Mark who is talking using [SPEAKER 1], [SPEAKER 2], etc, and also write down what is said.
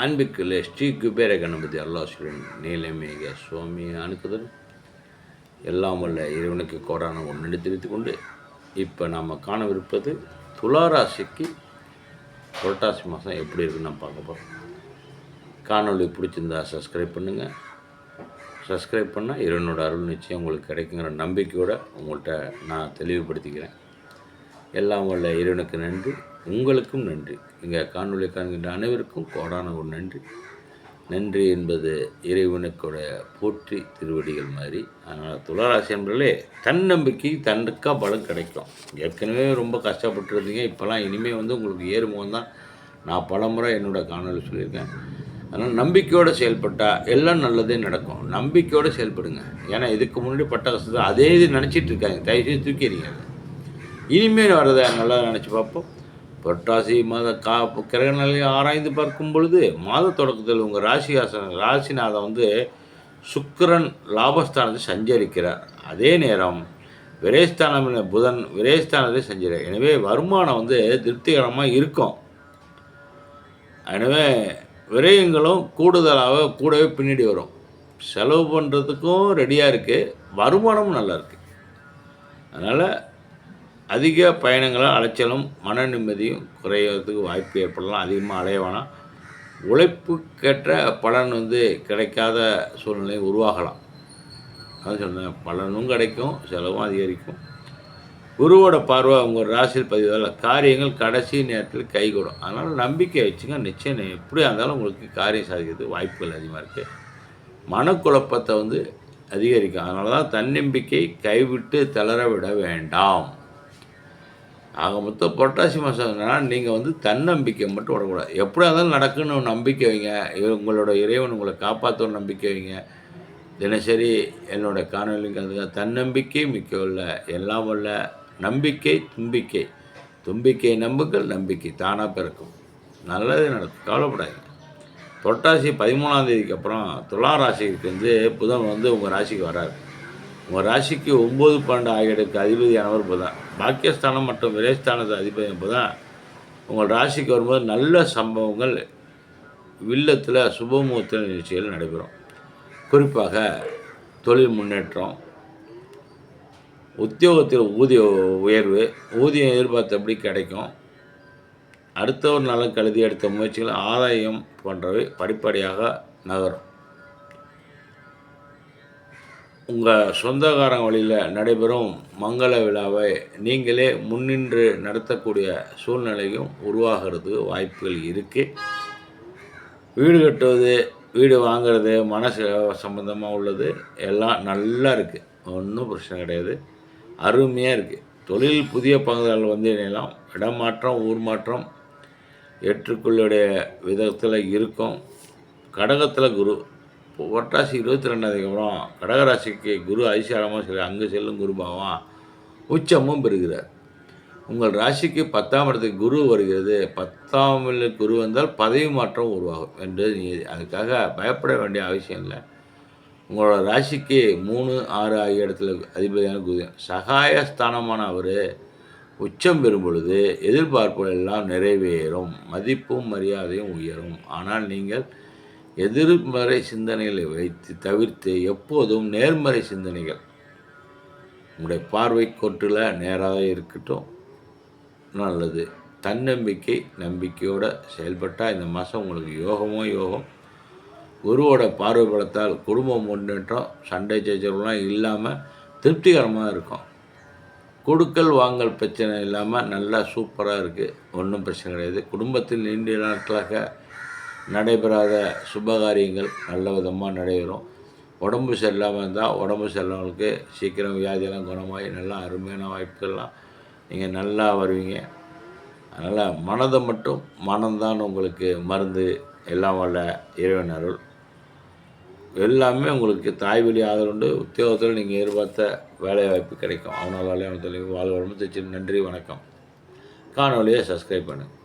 [SPEAKER 1] அன்பிற்குள்ளே ஸ்ரீ குபேர கணபதி அல்லாசுரன் நீலமேக சுவாமி அணுக்குதல் எல்லாம் வல்ல இறைவனுக்கு கோடான ஒன்று தெரிவித்து கொண்டு இப்போ நாம் காணவிருப்பது துளாராசிக்கு புரட்டாசி மாதம் எப்படி இருக்குன்னு நம்ம பார்க்க போகிறோம் காணொளி பிடிச்சிருந்தா சப்ஸ்கிரைப் பண்ணுங்கள் சப்ஸ்கிரைப் பண்ணால் இறைவனோட அருள் நிச்சயம் உங்களுக்கு கிடைக்குங்கிற நம்பிக்கையோடு உங்கள்கிட்ட நான் தெளிவுபடுத்திக்கிறேன். எல்லாம் வல்ல இறைவனுக்கு நன்றி. உங்களுக்கும் நன்றி. இங்கே காணொலி காண்கின்ற அனைவருக்கும் கோடான ஒரு நன்றி. நன்றி என்பது இறைவனுக்கோட போற்றி திருவடிகள் மாதிரி. அதனால் துளராசி என்பதிலே தன்னம்பிக்கை தன்னுக்கா பலம் கிடைக்கும். ஏற்கனவே ரொம்ப கஷ்டப்பட்டுருந்தீங்க இப்போல்லாம் இனிமேல் வந்து உங்களுக்கு ஏறுமுகம் தான். நான் பலமுறை என்னோட காணொளி சொல்லியிருக்கேன். அதனால் நம்பிக்கையோடு செயல்பட்டால் எல்லாம் நல்லதே நடக்கும். நம்பிக்கையோடு செயல்படுங்க. ஏன்னா இதுக்கு முன்னாடி பட்ட கஷ்டத்தை அதே இது நினச்சிட்டு இருக்காங்க. தயவுசெய்து தூக்கிறீங்க அதை இனிமேல் வர்றதை நல்லா நினச்சி பார்ப்போம். புரட்டாசி மாத கா கிரக நிலையை ஆராய்ந்து பார்க்கும் பொழுது மாத தொடக்கத்தில் உங்கள் ராசிகாசன் ராசிநாதன் வந்து சுக்கிரன் லாபஸ்தானத்தை சஞ்சரிக்கிறார். அதே நேரம் விரைஸ்தானம் புதன் விரயஸ்தானத்தை சஞ்சரிக்கிறார். எனவே வருமானம் வந்து திருப்திகரமாக இருக்கும். எனவே விரயங்களும் கூடுதலாக கூடவே பின்னாடி வரும். செலவு பண்ணுறதுக்கும் ரெடியாக இருக்குது வருமானமும் நல்லா இருக்குது அதனால் அதிக பயணங்களும் அலைச்சலும் மன நிம்மதியும் குறையிறதுக்கு வாய்ப்பு ஏற்படலாம். அதிகமாக அலைய வேணாம். உழைப்புக்கேற்ற பலன் வந்து கிடைக்காத சூழ்நிலை உருவாகலாம். அதான் சொன்னேன் பலனும் கிடைக்கும் செலவும் அதிகரிக்கும். குருவோட பார்வை உங்கள் ராசியில் பதிவால் காரியங்கள் கடைசி நேரத்தில் கைகூடும். அதனால் நம்பிக்கை வச்சுங்க. நிச்சயம் எப்படியா இருந்தாலும் உங்களுக்கு காரியம் சாதிக்கிறது வாய்ப்புகள் அதிகமாக இருக்குது மனக்குழப்பத்தை வந்து அதிகரிக்கும். அதனால தான் தன்னம்பிக்கை கைவிட்டு தளர விட வேண்டாம். ஆக மொத்தம் புரட்டாசி மாதம்னா நீங்கள் வந்து தன்னம்பிக்கை மட்டும் விடக்கூடாது. எப்படியா இருந்தாலும் நடக்குன்னு நம்பிக்கை வைங்க. உங்களோட இறைவன் உங்களை காப்பாற்றணும் நம்பிக்கை வைங்க. தினசரி என்னோட காணொலி கலந்துக்க தன்னம்பிக்கை மிக்க உள்ள எல்லாம் உள்ள நம்பிக்கை தும்பிக்கை. தும்பிக்கை நம்புங்கள் நம்பிக்கை தானாக பிறக்கும். நல்லது நடக்கும். கவலைப்படாதீங்க. புரட்டாசி பதிமூணாம் தேதிக்கு அப்புறம் துலா ராசிக்கு வந்து புதன் வந்து உங்கள் ராசிக்கு வராரு. உங்கள் ராசிக்கு ஒம்பது பன்னெண்டு ஆகியடுக்கு அதிபதியானவர் புதன். பாக்கியஸ்தானம் மற்றும் விரயஸ்தானத்து அதிபதி என்பதுதான் உங்கள் ராசிக்கு வரும்போது நல்ல சம்பவங்கள் வில்லத்தில் சுபமுகூர்த்த நிகழ்ச்சிகள் நடைபெறும். குறிப்பாக தொழில் முன்னேற்றம் உத்தியோகத்தில் ஊதிய உயர்வு ஊதியம் எதிர்பார்த்தபடி கிடைக்கும் அடுத்த ஒரு நல்ல கழுதி எடுத்த முயற்சிகள் ஆதாயம் போன்றவை படிப்படியாக நகரும். உங்கள் சொந்தக்காரங்க வழியில் நடைபெறும் மங்கள விழாவை நீங்களே முன்னின்று நடத்தக்கூடிய சூழ்நிலையும் உருவாகிறது வாய்ப்புகள் இருக்குது வீடு கட்டுவது வீடு வாங்குறது மனசு சம்மந்தமாக உள்ளது எல்லாம் நல்லா இருக்குது ஒன்றும் பிரச்சனை கிடையாது. அருமையாக இருக்குது தொழில் புதிய பங்குதாரர்கள் வந்து இணையலாம். இடமாற்றம் ஊர் மாற்றம் ஏற்றுக்கொள்ளுடைய விதத்தில் இருக்கும். கடகத்தில் குரு புரட்டாசி இருபத்தி ரெண்டாவதுக்கப்புறம் கடகராசிக்கு குரு ஐசியாரமாக சரி அங்கே செல்லும் குருபாவம் உச்சமும் பெறுகிறார். உங்கள் ராசிக்கு பத்தாம் இடத்துக்கு குரு வருகிறது. பத்தாம் குரு வந்தால் பதவி மாற்றம் உருவாகும் என்று நீ- அதுக்காக பயப்பட வேண்டிய அவசியம் இல்லை. உங்களோட ராசிக்கு மூணு ஆறு ஆகிய இடத்துல அதிபதியான குரு சகாய ஸ்தானமான அவர் உச்சம் பெறும் பொழுது எதிர்பார்ப்புகள் எல்லாம் நிறைவேறும். மதிப்பும் மரியாதையும் உயரும். ஆனால் நீங்கள் எதிர்மறை சிந்தனைகளை வைத்து தவிர்த்து எப்போதும் நேர்மறை சிந்தனைகள். உங்களுடைய பார்வை கோட்டில் நேராக இருக்கட்டும். நல்லது. தன்னம்பிக்கை நம்பிக்கையோடு செயல்பட்டால் இந்த மாதம் உங்களுக்கு யோகமோ யோகம். குருவோட பார்வை பலத்தால் குடும்பம் முன்னேற்றம் சண்டை சச்சரவுலாம் இல்லாமல் திருப்திகரமாக இருக்கும். கொடுக்கல் வாங்கல் பிரச்சனை இல்லாமல் நல்லா சூப்பராக இருக்குது ஒன்றும் பிரச்சனை கிடையாது. குடும்பத்தில் நீண்ட நாட்களாக நடைபெறாத சுபகாரியங்கள் நல்ல விதமாக நடைபெறும். உடம்பு சரியில்லாமல் இருந்தால் உடம்பு சரியில்லாமலுக்கு சீக்கிரம் வியாதியெல்லாம் குணமாகி நல்லா அருமையான வாய்ப்புகள்லாம் நீங்கள் நல்லா வருவீங்க. அதனால் மனதை மட்டும் மனம்தான் உங்களுக்கு மருந்து. எல்லாம் வல்ல இறைவன் அருள். எல்லாமே உங்களுக்கு தாய் வழி ஆதரவுண்டு உத்தியோகத்தில் நீங்கள் எதிர்பார்த்த வேலை வாய்ப்பு கிடைக்கும். அவனால் அவன் தொழில் வாழ்வாழ்வு நன்றி வணக்கம். காணொலியை சப்ஸ்கிரைப் பண்ணுங்கள்